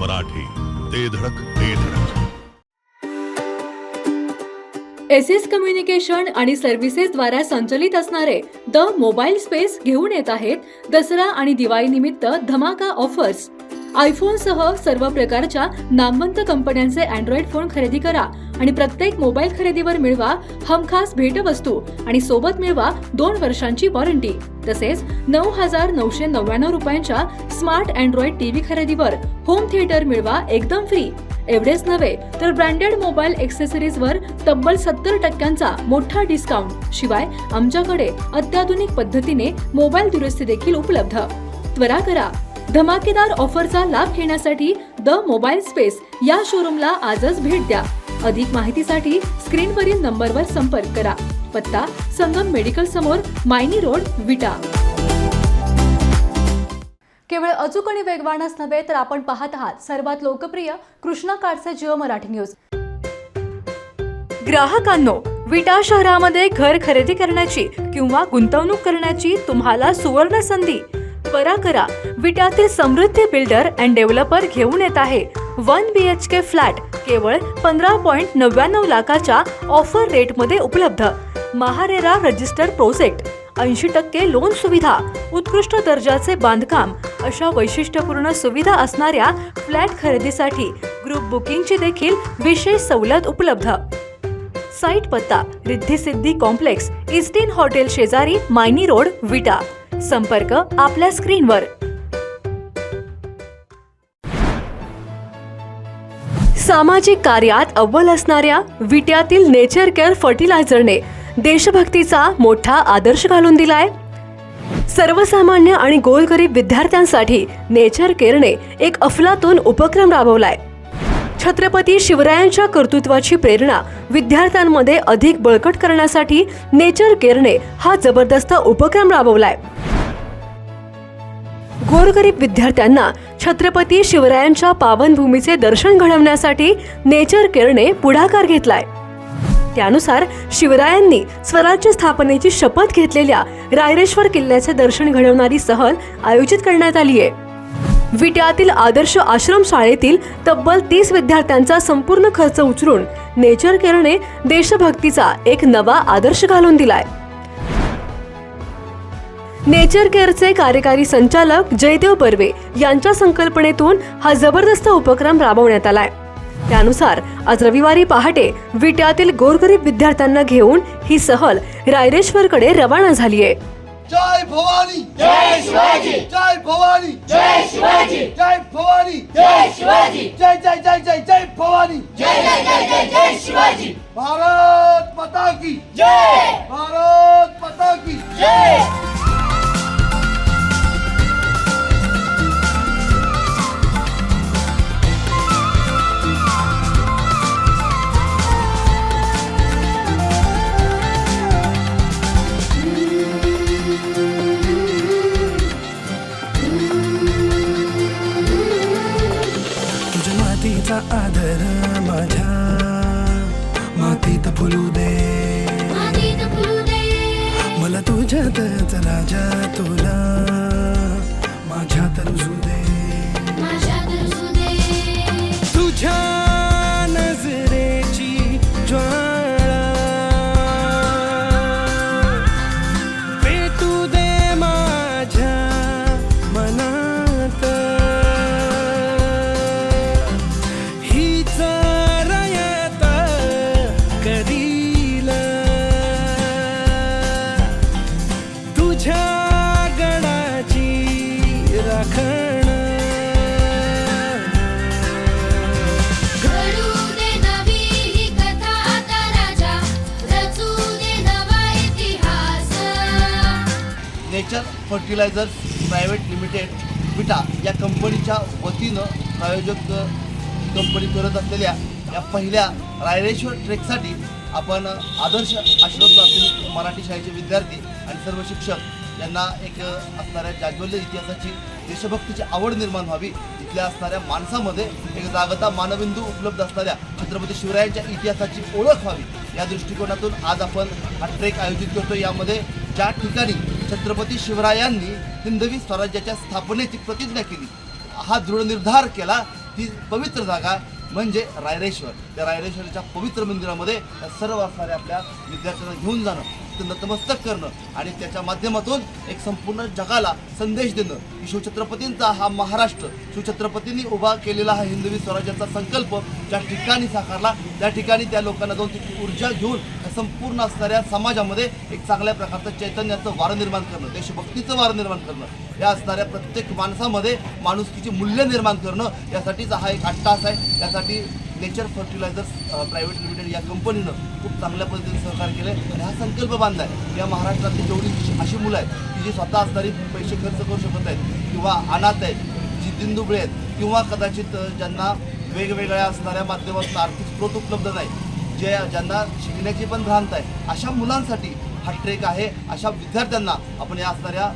मराठी. ते धडक ते Dhadak. S S communication आणि सर्व्हिसेसद्वारा संचलित असणारे द मोबाईल स्पेस घेऊन येत आहेत दसरा आणि दिवाळीनिमित्त धमाका ऑफर्स. आयफोनसह सर्व प्रकारच्या नामवंत कंपन्यांचे अँड्रॉइड फोन खरेदी करा आणि प्रत्येक मोबाईल खरेदीवर मिळवा हमखास भेटवस्तू आणि सोबत मिळवा दोन वर्षांची वॉरंटी तसेच नऊ हजार नऊशे नव्याण्णव रुपयांच्या स्मार्ट अँड्रॉइड टीव्ही खरेदीवर होम थिएटर मिळवा एकदम फ्री एवढेच नव्हे तर ब्रँडेड मोबाईल एक्सेसरीजवर तब्बल सत्तर टक्क्यांचा मोठा डिस्काउंट शिवाय आमच्याकडे अत्याधुनिक पद्धतीने मोबाईल दुरुस्ती देखील उपलब्ध. त्वरा करा. धमाकेदार ऑफरचा लाभ घेण्यासाठी द मोबाईल स्पेस या शोरूमला आजच भेट द्या. अधिक माहितीसाठी स्क्रीनवरील नंबरवर संपर्क करा. पत्ता संगम मेडिकल समोर मायनी रोड विटा. केवळ अचूक आणि वेगवानच नव्हे तर आपण पाहत आहात सर्वात लोकप्रिय कृष्णा काडचे जिओ मराठी न्यूज. ग्राहकांनो विटा शहरामध्ये घर खरेदी करण्याची किंवा गुंतवणूक करण्याची तुम्हाला सुवर्ण संधी. त्वरा करा. विटातील समृद्धी बिल्डर अँड डेव्हलपर घेऊन येत आहे. One B H K flat केवळ पंधरा पॉईंट नव्याण्णव लाखाच्या ऑफर रेटमध्ये उपलब्ध. महारेरा रजिस्टर प्रोजेक्ट ऐंशी टक्के लोन सुविधा उत्कृष्ट दर्जाचे बांधकाम अशा वैशिष्ट्यपूर्ण सुविधा असणाऱ्या फ्लॅट खरेदीसाठी ग्रुप बुकिंगची देखील विशेष सवलत उपलब्ध. साईट पत्ता रिद्धी सिद्धी कॉम्प्लेक्स इस्टिन हॉटेल शेजारी मायनी रोड विटा. संपर्क आपल्या स्क्रीनवर सामाजिक कार्यात अव्वल असणाऱ्या विट्यातील नेचर केअर फर्टिलायझरने देशभक्तीचा मोठा आदर्श घालून दिलाय. सर्वसामान्य आणि गोरगरीब विद्यार्थ्यांसाठी नेचर केअरने एक अफलातून उपक्रम राबवलाय. छत्रपती शिवरायांच्या कर्तृत्वाची प्रेरणा विद्यार्थ्यांमध्ये अधिक बळकट करण्यासाठी नेचर केअरने हा जबरदस्त उपक्रम राबवलाय. गोरगरीब विद्यार्थ्यांना छत्रपती शिवरायांच्या पावनभूमीचे दर्शन घडवण्यासाठी नेचर केअरने पुढाकार घेतलाय. त्यानुसार शिवरायांनी स्वराज्य स्थापनेची शपथ घेतलेल्या रायरेश्वर किल्ल्याचे दर्शन घडवणारी सहल आयोजित करण्यात आली आहे. विट्यातील आदर्श आश्रम शाळेतील तब्बल तीस विद्यार्थ्यांचा संपूर्ण खर्च उचलून नेचर केअरने देशभक्तीचा एक नवा आदर्श घालून दिलाय. नेचर केअरचे कार्यकारी संचालक जयदेव बर्वे यांच्या संकल्पनेतून हा जबरदस्त उपक्रम राबवण्यात आलाय. त्यानुसार आज रविवारी पहाटे विट्यातील गोरगरीब विद्यार्थ्यांना घेऊन ही सहल रायरेश्वरकडे रवाना झाली आहे जय भवानी! जय शिवाजी! जय भवानी! जय शिवाजी! जय भवानी! जय शिवाजी! जय जय जय जय जय भवानी! जय जय जय जय जय शिवाजी! भारत माता की! जय! भारत माता की! जय! फुलू दे मला तुझ्यातच राजा तुला माझ्यात रुजू दे। तुझ्या फर्टिलायझर्स प्रायव्हेट लिमिटेड विटा या कंपनीच्या वतीनं प्रायोजक कंपनी करत असलेल्या या पहिल्या रायरेश्वर ट्रेकसाठी आपण आदर्श आश्रम प्राथमिक मराठी शाळेचे विद्यार्थी आणि सर्व शिक्षक यांना एक असणाऱ्या जाज्वल्य इतिहासाची देशभक्तीची आवड निर्माण व्हावी. इथल्या असणाऱ्या माणसामध्ये एक जागता मानबिंदू उपलब्ध असणाऱ्या छत्रपती शिवरायांच्या इतिहासाची ओळख व्हावी. या दृष्टिकोनातून आज आपण हा ट्रेक आयोजित करतो यामध्ये ज्या ठिकाणी छत्रपती शिवरायांनी हिंदवी स्वराज्याच्या स्थापनेची प्रतिज्ञा केली. हा दृढ निर्धार केला ती पवित्र जागा म्हणजे रायरेश्वर. त्या रायरेश्वराच्या पवित्र मंदिरामध्ये सर्व असणाऱ्या आपल्या विद्यार्थ्यांना घेऊन जाणं. नतमस्तक करणं आणि त्याच्या माध्यमातून एक संपूर्ण जगाला संदेश देणं. की शिवछत्रपतींचा हा महाराष्ट्र शिवछत्रपतींनी उभा केलेला हा हिंदवी स्वराज्याचा संकल्प ज्या ठिकाणी साकारला त्या ठिकाणी त्या लोकांना जाऊन तिची ऊर्जा घेऊन या संपूर्ण असणाऱ्या समाजामध्ये एक चांगल्या प्रकारचं चैतन्याचं वारं निर्माण करणं देशभक्तीचं वारं निर्माण करणं. या असणाऱ्या प्रत्येक माणसामध्ये माणुसकीची मूल्य निर्माण करणं यासाठीचा हा एक अट्टास आहे. यासाठी नेचर फर्टिलायझर्स प्रायव्हेट लिमिटेड या कंपनीनं खूप चांगल्या पद्धतीने सहकार्य केलं आहे आणि हा संकल्प बांधला आहे या महाराष्ट्रातली जेवढी अशी मुलं आहेत की जी स्वतः असणारी पैसे खर्च करू शकत आहेत किंवा अनाथ आहेत जी दिंदुबळे आहेत किंवा कदाचित ज्यांना वेगवेगळ्या असणाऱ्या माध्यमातून आर्थिक स्रोत उपलब्ध नाही जे ज्यांना शिकण्याची पण भ्रांत आहे अशा मुलांसाठी हा ट्रेक आहे. अशा विद्यार्थ्यांना आपण या असणाऱ्या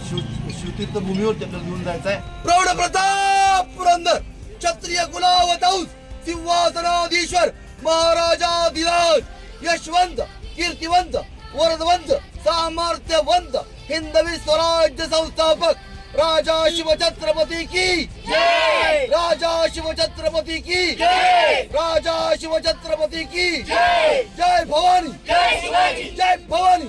शिवतीर्थ शिव शिवतीर्थभूमीवर आपल्याला घेऊन जायचं आहे प्रौढ प्रताप पुरंदर क्षत्रिय कुलावताऊस सिंहासनाधीश्वर महाराजा दिराज यशवंत कीर्तिवंत वरदवंत सामर्थ्यवंत हिंदवी स्वराज्य संस्थापक राजा शिवछत्रपती की राजा शिवछत्रपती की राजा शिवछत्रपती की जय भवानी जय भवानी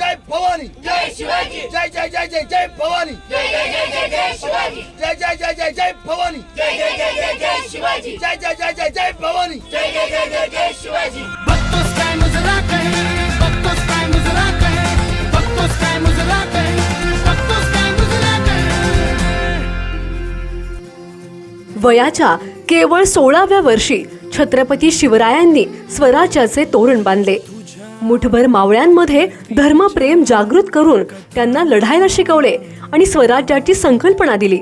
जय भवानी जय जय जय जय जय भवानी जय जय जय जय जय भवानी जय जय जय जय जय भवानी बघतोस काय मुजरा काय बघतोस काय मुजरा काय बघतोस काय मुजरा काय बघतोस काय मुजरा काय वयाच्या केवळ सोळाव्या वर्षी छत्रपती शिवरायांनी स्वराज्याचे तोरण बांधले. मुठभर मावळ्यांमध्ये धर्मप्रेम जागृत करून त्यांना लढायला शिकवले आणि स्वराज्याची संकल्पना दिली.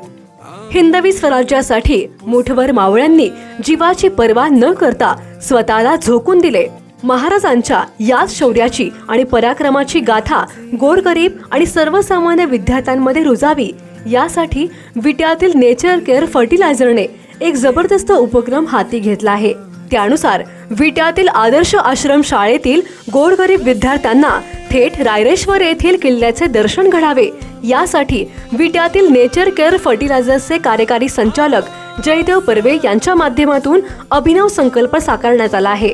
हिंदवी स्वराज्यासाठी मुठभर मावळ्यांनी जीवाची पर्वा न करता स्वतःला झोकून दिले. महाराजांच्या याच शौर्याची आणि पराक्रमाची गाथा गोरगरीब आणि सर्वसामान्य विद्यार्थ्यांमध्ये रुजावी. यासाठी विट्यातील नेचर केअर फर्टिलायझरने एक जबरदस्त उपक्रम हाती घेतला आहे. त्यानुसार विट्यातील आदर्श आश्रम शाळेतील गोरगरीब विद्यार्थ्यांना थेट रायरेश्वर येथील किल्ल्याचे दर्शन घडावे. यासाठी विट्यातील नेचर केअर फर्टिलायझर्सचे कार्यकारी संचालक जयदेव परवे यांच्या माध्यमातून अभिनव संकल्प साकारण्यात आला आहे.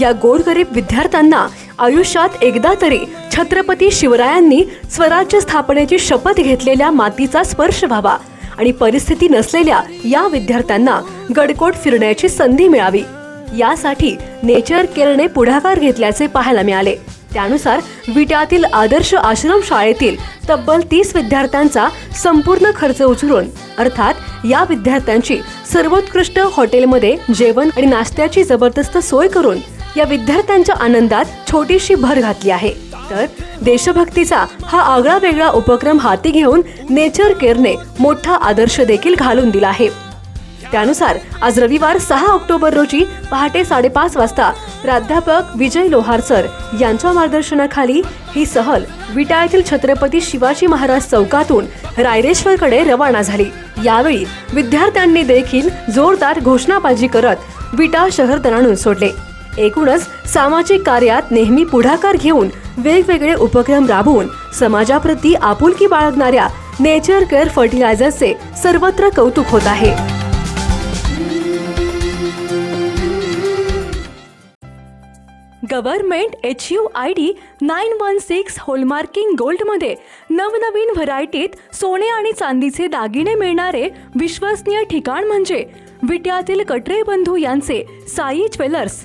या गोरगरीब विद्यार्थ्यांना आयुष्यात एकदा तरी छत्रपती शिवरायांनी स्वराज्य स्थापनेची शपथ घेतलेल्या मातीचा स्पर्श व्हावा. आणि परिस्थिती नसलेल्या या विद्यार्थ्यांना गडकोट फिरण्याची संधी मिळावी. यासाठी नेचर केअरने पुढाकार घेतल्याचे पाहायला मिळाले. त्यानुसार विट्यातील आदर्श आश्रम शाळेतील तब्बल तीस विद्यार्थ्यांचा संपूर्ण खर्च उचलून अर्थात या विद्यार्थ्यांची सर्वोत्कृष्ट हॉटेलमध्ये जेवण आणि नाश्त्याची जबरदस्त सोय करून या विद्यार्थ्यांच्या आनंदात छोटीशी भर घातली आहे. तर देशभक्तीचा हा आगळा वेगळा उपक्रम हाती घेऊन नेचर केअरने मोठा आदर्श देखील घालून दिला आहे. त्यानुसार आज रविवार सहा ऑक्टोबर रोजी पहाटे साडेपाच वाजता प्राध्यापक विजय लोहार सर यांच्या मार्गदर्शनाखाली ही सहल विटा छत्रपती शिवाजी महाराज चौकातून रायरेश्वरकडे रवाना झाली. यावेळी विद्यार्थ्यांनी देखील जोरदार घोषणाबाजी करत विटा शहर दणाणून सोडले. एकूणच सामाजिक कार्यात नेहमी पुढाकार घेऊन वेगवेगळे उपक्रम राबवून समाजाप्रती आपुलकी बाळगणाऱ्या नेचर केअर फर्टिलायझरचे सर्वत्र कौतुक होत आहे. Government H U I D nine one six hallmarking गोल्डमध्ये नवनवीन व्हरायटीत सोने आणि चांदीचे दागिने मिळणारे विश्वसनीय ठिकाण म्हणजे विट्यातील कटरे बंधू यांचे साई ज्वेलर्स.